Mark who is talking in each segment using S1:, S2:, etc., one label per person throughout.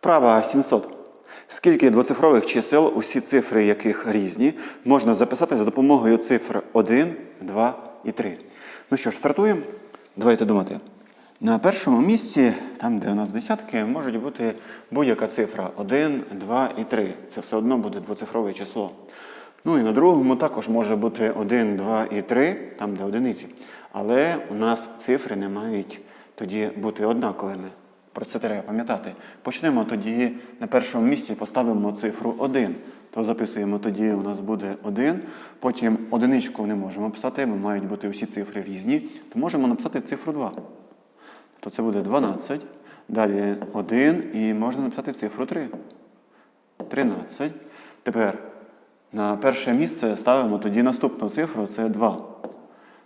S1: Вправа 700. Скільки двоцифрових чисел, усі цифри яких різні, можна записати за допомогою цифр 1, 2 і 3. Ну що ж, стартуємо. Давайте думати. На першому місці, там, де у нас десятки, можуть бути будь-яка цифра 1, 2 і 3. Це все одно буде двоцифрове число. Ну і на другому також може бути 1, 2 і 3, там, де одиниці. Але у нас цифри не мають тоді бути однаковими. Про це треба пам'ятати. Почнемо тоді на першому місці поставимо цифру 1. То записуємо тоді, у нас буде 1. Потім одиничку не можемо писати, бо мають бути усі цифри різні. То можемо написати цифру 2. То це буде 12. Далі 1 і можна написати цифру 3. 13. Тепер на перше місце ставимо тоді наступну цифру це 2.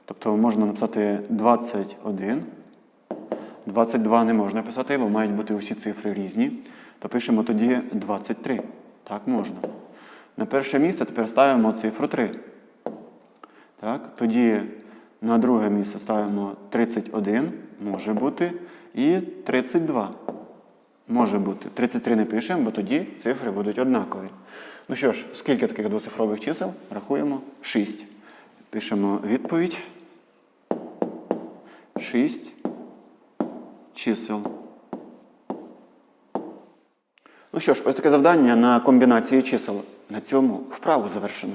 S1: Тобто можна написати 21. 22 не можна писати, бо мають бути усі цифри різні. То пишемо тоді 23. Так можна. На перше місце тепер ставимо цифру 3. Так, тоді на друге місце ставимо 31, може бути, і 32. Може бути. 33 не пишемо, бо тоді цифри будуть однакові. Ну що ж, скільки таких двоцифрових чисел? Рахуємо 6. Пишемо відповідь. 6 чисел. Ну що ж, ось таке завдання на комбінації чисел. На цьому вправу завершено.